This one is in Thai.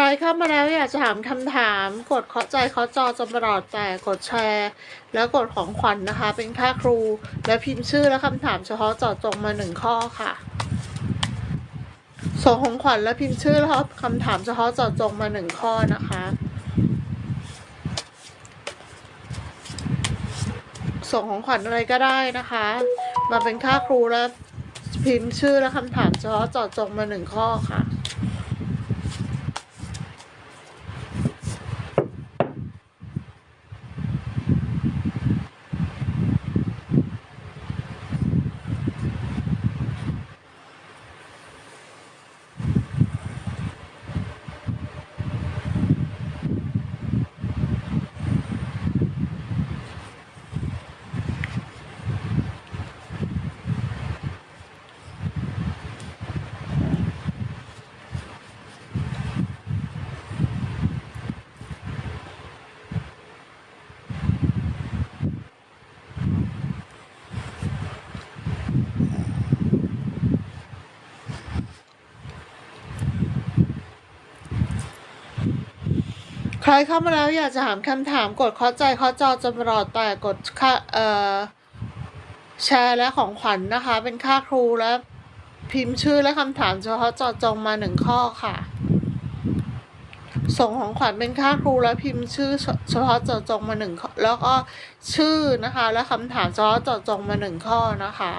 รเข้ามาแล้วอยากจะถามคำถาม กดเคาะใจเคาะจอจนประหลอดแต่กดแชร์ แล้วกดของขวัญนนะคะ เป็นค่าครู และพิมพ์ชื่อและคำถามเฉพาะเจาะจงมาหนึ่งข้อค่ะส่งของขวัญและพิมพ์ชื่อและคำถามเฉพาะเจาะจงมาหนึ่งข้อนะคะส่งของขวัญอะไรก็ได้นะคะ มาเป็นค่าครูและพิมพ์ชื่อและคำถามเฉพาะเจาะจงมาหนึ่งข้อค่ะ ใครเข้ามาแล้วอยากจะถามคำถามกดเคาใจเคาจอจนปรอดแต่กดค่าเอ่อแชร์และของขวัญนะคะ เป็นค่าครูและพิมพ์ชื่อและคำถามเฉพาะเจาะจงมาหนึ่งข้อค่ะ ส่งของขวัญเป็นค่าครูและพิมพ์ชื่อเฉพาะเจาะจงมาหนึ่งแล้วก็ชื่อนะคะ และคำถามเฉพาะเจาะจงมาหนึ่งข้อนะคะ